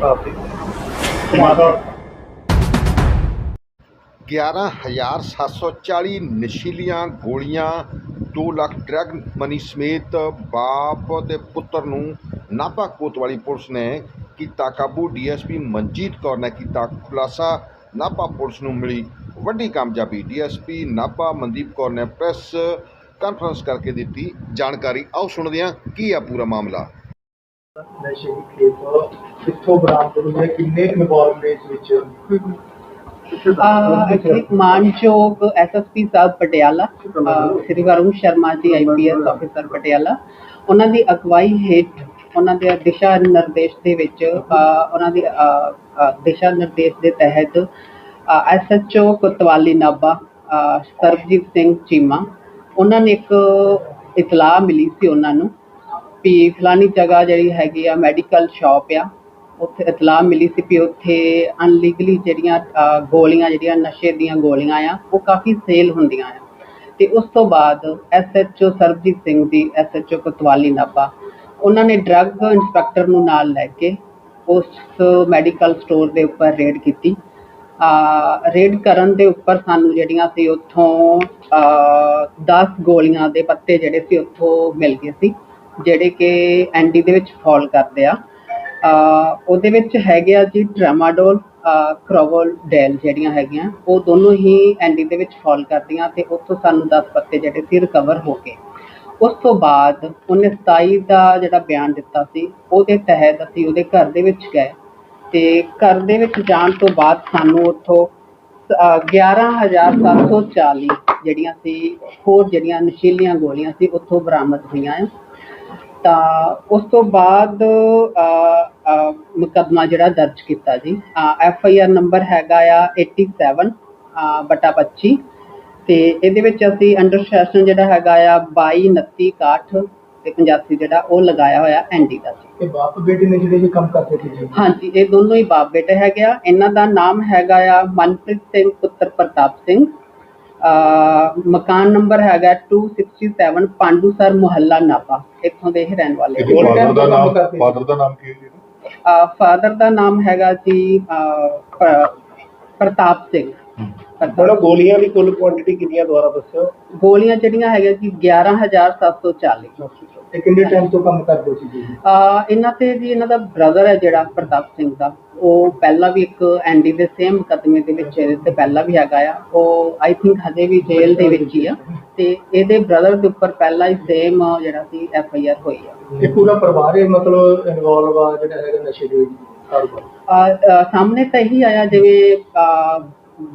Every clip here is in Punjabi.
ਕਾਫੀ 11740 ਨਸ਼ੀਲੀਆਂ ਗੋਲੀਆਂ 2 ਲੱਖ ਡਰੱਗ ਮਨੀ ਸਮੇਤ ਬਾਪ ਤੇ ਪੁੱਤਰ ਨੂੰ ਨਾਭਾ ਕੋਤਵਾਲੀ ਪੁਲਿਸ ਨੇ ਕੀਤਾ ਕਾਬੂ। ਡੀਐਸਪੀ ਮਨਜੀਤ ਕੌਰ ਨੇ ਕੀਤਾ ਖੁਲਾਸਾ। ਨਾਭਾ ਪੁਲਿਸ ਨੂੰ ਮਿਲੀ ਵੱਡੀ ਕਾਮਯਾਬੀ। ਡੀਐਸਪੀ ਨਾਭਾ ਮਨਦੀਪ ਕੌਰ ਨੇ ਪ੍ਰੈਸ ਕਾਨਫਰੰਸ ਕਰਕੇ ਦਿੱਤੀ ਜਾਣਕਾਰੀ। ਆਓ ਸੁਣਦੇ ਹਾਂ ਕੀ ਆ ਪੂਰਾ ਮਾਮਲਾ। ਨਸ਼ੇ ਦੀ ਖੇਪ ਕਿੱਥੋਂ ਬਰਾਮਦ ਹੋਈ ਹੈ? ਕਿੰਨੇ ਇਨਵੋਲਵ ਵਿੱਚ? ਅਹ ਮਾਨਯੋਗ ਐਸਐਸਪੀ ਸਾਹਿਬ ਪਟਿਆਲਾ ਅਹ ਸ੍ਰੀ ਵਰੁਣ ਸ਼ਰਮਾ ਜੀ ਆਈਪੀਐਸ ਆਫੀਸਰ ਪਟਿਆਲਾ ਉਹਨਾਂ ਦੀ ਅਗਵਾਈ ਹੇਠ ਉਹਨਾਂ ਦੇ ਦਿਸ਼ਾ ਨਿਰਦੇਸ਼ ਦੇ ਵਿੱਚ ਅਹ ਉਹਨਾਂ ਦੀ ਅਹ, ਅਹ, ਦਿਸ਼ਾ ਨਿਰਦੇਸ਼ ਦੇ ਤਹਿਤ ਐਸਐਚਓ ਕੋਤਵਾਲੀ ਨਾਭਾ ਅਹ, ਸਰਬਜੀਤ ਸਿੰਘ ਚੀਮਾ ਉਹਨਾਂ ਨੇ ਇੱਕ ਇਤਲਾਹ ਮਿਲੀ ਸੀ ਉਹਨਾਂ ਨੂੰ ਵੀ ਫਲਾਨੀ ਜਗ੍ਹਾ ਜਿਹੜੀ ਹੈਗੀ ਆ ਮੈਡੀਕਲ ਸ਼ਾਪ ਆ ਉੱਥੇ ਇਤਲਾਹ ਮਿਲੀ ਸੀ ਵੀ ਉੱਥੇ ਅਨਲੀਗਲੀ ਜਿਹੜੀਆਂ ਅਹ, ਗੋਲੀਆਂ ਜਿਹੜੀਆਂ ਨਸ਼ੇ ਦੀਆਂ ਗੋਲੀਆਂ ਆ ਉਹ ਕਾਫੀ ਸੇਲ ਹੁੰਦੀਆਂ ਆ। ਤੇ ਉਸ ਤੋਂ ਬਾਅਦ ਐਸਐਚਓ ਸਰਬਜੀਤ ਸਿੰਘ ਦੀ ਐਸਐਚਓ ਕੋਤਵਾਲੀ ਨਾਭਾ ਉਹਨਾਂ ਨੇ ਡਰੱਗ ਇੰਸਪੈਕਟਰ ਨੂੰ ਨਾਲ ਲੈ ਕੇ ਉਸ ਮੈਡੀਕਲ ਸਟੋਰ ਦੇ ਉੱਪਰ ਰੇਡ ਕੀਤੀ। ਰੇਡ ਕਰਨ ਦੇ ਉੱਪਰ ਸਾਨੂੰ ਜਿਹੜੀਆਂ ਸੀ ਉੱਥੋਂ 10 ਗੋਲੀਆਂ ਦੇ ਪੱਤੇ ਜਿਹੜੇ ਸੀ ਉੱਥੋਂ ਮਿਲ ਗਏ ਸੀ। ਜਿਹੜੇ ਕਿ ਐਨਡੀ ਦੇ ਵਿੱਚ ਫਾਲ ਕਰਦੇ ਆ। ਉਹਦੇ ਵਿੱਚ ਹੈਗੇ ਆ ਜੀ ਟ੍ਰਾਮਾਡੋਲ ਕ੍ਰੋਵੋਲ, ਡੈਲ ਜਿਹੜੀਆਂ ਹੈਗੀਆਂ, ਉਹ ਦੋਨੋਂ ਹੀ ਐਨਡੀ ਦੇ ਵਿੱਚ ਫਾਲ ਕਰਦੀਆਂ ਤੇ ਉੱਥੋਂ ਸਾਨੂੰ 10 ਪੱਤੇ ਜਿਹੜੇ ਸੀ ਰਿਕਵਰ ਹੋ ਗਏ। ਉਸ ਤੋਂ ਬਾਅਦ ਉਹਨੇ 27 ਦਾ ਜਿਹੜਾ ਬਿਆਨ ਦਿੱਤਾ ਸੀ, ਉਹਦੇ ਤਹਿਤ ਅਸੀਂ ਉਹਦੇ ਘਰ ਦੇ ਵਿੱਚ ਗਏ ਤੇ ਘਰ ਦੇ ਵਿੱਚ ਜਾਣ ਤੋਂ ਬਾਅਦ ਸਾਨੂੰ ਉੱਥੋਂ, ਅਹ 11740 ਜਿਹੜੀਆਂ ਸੀ, ਹੋਰ ਜਿਹੜੀਆਂ ਨਸ਼ੀਲੀਆਂ ਗੋਲੀਆਂ ਸੀ, ਉੱਥੋਂ ਬਰਾਮਦ ਹੋਈਆਂ ਆ। ਤਾਂ ਉਸ ਤੋਂ ਬਾਅਦ ਮੁਕੱਦਮਾ ਜਿਹੜਾ ਦਰਜ ਕੀਤਾ ਜੀ ਐਫ ਆਈ ਆਰ ਨੰਬਰ ਹੈਗਾ ਆ 87 ਅ, ਬਟਾ 25 ਤੇ ਇਹਦੇ ਵਿੱਚ ਅਸੀਂ ਅੰਡਰ ਸੈਸ਼ਨ ਜਿਹੜਾ ਹੈਗਾ ਆ 22 29 61 ਤੇ 85 ਜਿਹੜਾ ਉਹ ਲਗਾਇਆ ਹੋਇਆ ਐਨਡੀ ਦਾ ਸੀ ਇਹ ਬਾਪ ਬੇਟੇ ਨੇ ਜਿਹੜੇ ਇਹ ਕੰਮ ਕਰਦੇ ਸੀ ਜੀ? ਹਾਂਜੀ ਇਹ ਦੋਨੋਂ ਹੀ ਬਾਪ ਬੇਟੇ ਹੈਗੇ ਆ। ਇਹਨਾਂ ਦਾ ਨਾਮ ਹੈਗਾ ਆ ਮਨਪ੍ਰੀਤ ਸਿੰਘ ਪੁੱਤਰ ਪ੍ਰਤਾਪ ਸਿੰਘ ਮਕਾਨ ਨੰਬਰ ਹੈਗਾ 267 ਪਾਂਡੂ ਸਰ ਮੁਹੱਲਾ ਨਾਪਾ ਇੱਥੋਂ ਦੇ ਹੀ ਰਹਿਣ ਵਾਲੇ ਇਹਦੇ ਫਾਦਰ ਦਾ ਨਾਮ ਕਰਦੇ ਸੀ? ਫਾਦਰ ਦਾ ਨਾਮ ਕੀ ਹੈ ਜੀ? ਫਾਦਰ ਦਾ ਨਾਮ ਹੈਗਾ ਜੀ ਪ੍ਰਤਾਪ ਸਿੰਘ। ਪ੍ਰਤਾਪ- ਗੋਲੀਆਂ ਦੀ ਕੁੱਲ ਕੁਆਂਟੀਟੀ ਕਿੰਨੀਆਂ ਦੁਆਰਾ ਦੱਸਿਓ? ਗੋਲੀਆਂ ਜਿਹੜੀਆਂ ਹੈਗੀਆਂ ਜੀ 11740 ਤੇ ਕਿੰਨੇ ਟਾਈਮ ਤੋਂ ਕੰਮ ਕਰਦੇ ਸੀ ਜੀ ਅ, ਇਹਨਾਂ ਤੇ ਜੀ ਇਹਨਾਂ ਦਾ ਬ੍ਰਦਰ ਹੈ ਜਿਹੜਾ ਪ੍ਰਤਾਪ ਸਿੰਘ ਦਾ। ਉਹ ਪਹਿਲਾਂ ਵੀ ਇੱਕ ਐਨਡੀ ਦੇ ਸੇਮ ਮੁਕੱਦਮੇ ਦੇ ਵਿੱਚ ਇਹਦੇ ਤੇ ਪਹਿਲਾਂ ਵੀ ਹੈਗਾ ਆ। ਉਹ ਆਈ ਥਿੰਕ ਹਜੇ ਵੀ ਜੇਲ੍ਹ ਦੇ ਵਿੱਚ ਹੀ ਆ। ਤੇ ਇਹਦੇ ਬ੍ਰਦਰ ਦੇ ਉੱਪਰ ਪਹਿਲਾਂ ਹੀ ਸੇਮ ਜਿਹੜਾ ਸੀ ਐਫ ਆਈ ਆਰ ਹੋਈ ਆ। ਇਹ ਪੂਰਾ ਪਰਿਵਾਰ ਹੀ ਮਤਲਬ ਇਨਵੋਲਵ ਆ ਜਿਹੜਾ ਹੈਗਾ ਨਸ਼ੇ ਦੇ ਕਾਰੋਬਾਰ। ਸਾਹਮਣੇ ਤਾਂ ਇਹੀ ਆਇਆ ਜਿਵੇਂ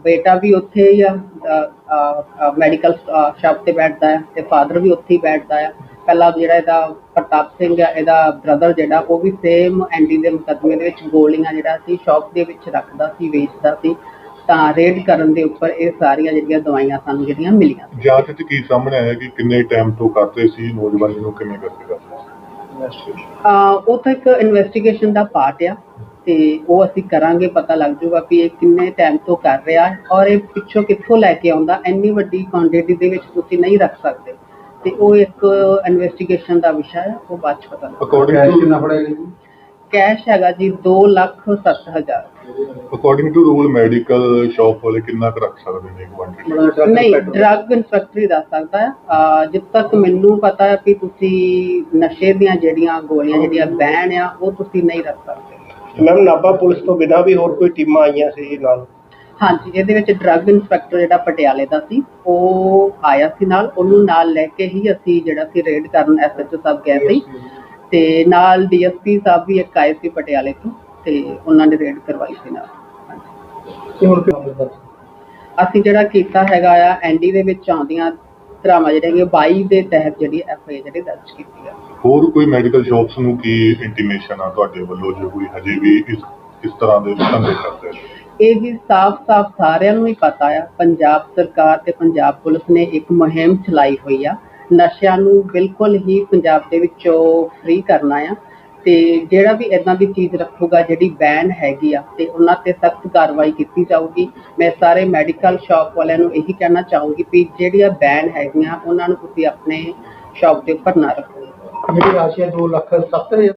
ਬੇਟਾ ਵੀ ਉੱਥੇ ਹੀ ਆ ਮੈਡੀਕਲ ਸ਼ਾਪ ਤੇ ਬੈਠਦਾ ਹੈ ਤੇ ਫਾਦਰ ਵੀ ਉੱਥੇ ਹੀ ਬੈਠਦਾ ਆ। ਪਹਿਲਾਂ ਜਿਹੜਾ ਇਹਦਾ ਪ੍ਰਤਾਪ ਸਿੰਘ ਆ ਇਹਦਾ ਬ੍ਰਦਰ ਜਿਹੜਾ ਉਹ ਵੀ ਸੇਮ ਐਨਡੀ ਦੇ ਮੁਕੱਦਮੇ ਦੇ ਵਿੱਚ ਗੋਲੀਆਂ ਜਿਹੜਾ ਸੀ ਸ਼ਾਪ ਦੇ ਵਿੱਚ ਰੱਖਦਾ ਸੀ ਵੇਚਦਾ ਸੀ। ਤਾਂ ਰੇਡ ਕਰਨ ਦੇ ਉੱਪਰ ਇਹ ਸਾਰੀਆਂ ਜਿਹੜੀਆਂ ਦਵਾਈਆਂ ਸਾਨੂੰ ਜਿਹੜੀਆਂ ਮਿਲੀਆਂ ਜਾਂਚ ਵਿੱਚ ਕੀ ਸਾਹਮਣੇ ਆਇਆ ਕਿ ਕਿੰਨੇ ਟਾਈਮ ਤੋਂ ਕਰਦੇ ਸੀ ਨੌਜਵਾਨ ਨੂੰ ਕਿਵੇਂ ਕਰਦੇ ਸੀ? ਅਹ ਉਹ ਤਾਂ ਇੱਕ ਇਨਵੈਸਟੀਗੇਸ਼ਨ ਦਾ ਪਾਰਟ ਆ ਤੇ ਉਹ ਅਸੀਂ ਕਰਾਂਗੇ ਪਤਾ ਲੱਗ ਜਾਊਗਾ ਵੀ ਇਹ ਕਿੰਨੇ ਟਾਈਮ ਤੋਂ ਕਰ ਰਿਹਾ ਔਰ ਇਹ ਪਿੱਛੋਂ ਕਿੱਥੋਂ ਲੈ ਕੇ ਆਉਂਦਾ ਇੰਨੀ ਵੱਡੀ ਕੁਆਂਟੀਟੀ ਦੇ ਵਿੱਚ ਤੁਸੀਂ ਨਹੀਂ ਰੱਖ ਸਕਦੇ। ਤੇ ਉਹ ਇੱਕ ਇਨਵੈਸਟੀਗੇਸ਼ਨ ਦਾ ਵਿਸ਼ਾ ਹੈ ਉਹ ਬਾਅਦ ਚ ਪਤਾ ਲੱਗ ਅਕੋਰਡਿੰਗ ਟੂ ਪੜੇਗਾ ਜੀ? ਕੈਸ਼ ਹੈਗਾ ਜੀ 2 ਲੱਖ 70 ਹਜ਼ਾਰ। According to rule medical shop ਵਾਲੇ ਕਿੰਨਾ ਕੁ ਰੱਖ ਸਕਦੇ ਨੇ ਕੁਆਂਟੀਟੀ ਨਹੀਂ ਡਰੱਗ ਇੰਸਪੈਕਟਰ ਹੀ ਦੱਸ ਸਕਦਾ ਹੈ। ਜਿੱਦ ਤੱਕ ਮੈਨੂੰ ਪਤਾ ਹੈ ਕਿ ਤੁਸੀਂ ਨਸ਼ੇ ਦੀਆਂ ਜਿਹੜੀਆਂ ਗੋਲੀਆਂ ਜਿਹੜੀਆਂ ਬੈਨ ਆ ਉਹ ਤੁਸੀਂ ਨਹੀਂ ਰੱਖ ਸਕਦੇ। ਮੈਮ ਨਾਭਾ ਪੁਲਿਸ ਤੋਂ ਬਿਨਾਂ ਵੀ ਹੋਰ ਕੋਈ ਟੀਮਾਂ ਆਈਆਂ ਸੀ ਨਾਲ? ਹਾਂਜੀ ਇਹਦੇ ਵਿੱਚ ਡਰੱਗ ਇੰਸਪੈਕਟਰ ਜਿਹੜਾ ਪਟਿਆਲੇ ਦਾ ਸੀ ਉਹ ਆਇਆ ਸੀ ਨਾਲ ਉਹਨੂੰ ਨਾਲ ਲੈ ਕੇ ਹੀ ਅਸੀਂ ਜਿਹੜਾ ਸੀ ਰੇਡ ਕਰਨ ਐਸਐਚਓ ਸਾਹਿਬ ਗਏ ਸੀ। ਤੇ ਨਾਲ ਡੀਐਸਪੀ ਸਾਹਿਬ ਵੀ ਇੱਕ ਆਏ ਸੀ ਪਟਿਆਲੇ ਤੋਂ ਤੇ ਉਹਨਾਂ ਨੇ ਰੇਡ ਕਰਵਾਈ ਸੀ ਨਾਲ। ਹਾਂਜੀ। ਤੇ ਹੁਣ ਕਿਉਂ ਅਸੀਂ ਜਿਹੜਾ ਕੀਤਾ ਹੈਗਾ ਆ ਐਨਡੀ ਦੇ ਵਿੱਚ ਆਉਂਦੀਆਂ ਧਰਾਵਾਂ ਜਿਹੜੀਆਂ 22 ਦੇ ਤਹਿਤ ਜਿਹੜੀ ਐਫਆਈ ਜਿਹੜੀ ਦਰਜ ਕੀਤੀ ਆ। ਹੋਰ ਕੋਈ ਮੈਡੀਕਲ ਸ਼ਾਪਸ ਨੂੰ ਕੀ ਇੰਟੀਮੇਸ਼ਨ ਆ ਤੁਹਾਡੇ ਵੱਲੋਂ ਜੇ ਕੋਈ ਹਜੇ ਵੀ ਇਸ ਇਸ ਤਰ੍ਹਾਂ ਦੇ ਧੰਦੇ ਕਰਦੇ ਨੇ ਇਹ ਸਾਫ਼-ਸਾਫ਼ ਸਾਰਿਆਂ ਨੂੰ ਹੀ ਪਤਾ ਆ, ਪੰਜਾਬ ਸਰਕਾਰ ਤੇ ਪੰਜਾਬ ਪੁਲਿਸ ਨੇ ਇੱਕ ਮੁਹਿੰਮ ਚਲਾਈ ਹੋਈ ਆ, ਨਸ਼ਿਆਂ ਨੂੰ ਬਿਲਕੁਲ ਹੀ ਪੰਜਾਬ ਦੇ ਵਿੱਚੋਂ ਫ੍ਰੀ ਕਰਨਾ ਆ, ਤੇ ਜਿਹੜਾ ਵੀ ਇਦਾਂ ਦੀ ਚੀਜ਼ ਰੱਖੂਗਾ, ਜਿਹੜੀ ਬੈਨ ਹੈਗੀ ਆ, ਤੇ ਉਹਨਾਂ ਤੇ ਸਖਤ ਕਾਰਵਾਈ ਕੀਤੀ ਜਾਊਗੀ। ਮੈਂ ਸਾਰੇ ਮੈਡੀਕਲ ਸ਼ਾਪ ਵਾਲਿਆਂ ਨੂੰ ਇਹੀ ਕਹਿਣਾ ਚਾਹੂੰਗੀ ਵੀ ਜਿਹੜੀਆਂ ਬੈਨ ਹੈਗੀਆਂ, ਉਹਨਾਂ ਨੂੰ ਤੁਸੀਂ ਆਪਣੇ ਸ਼ਾਪ ਦੇ ਉੱਪਰ ਨਾ ਰੱਖੋ। ਜਿਹੜੀ ਰਾਸ਼ੀ 2 ਲੱਖ 70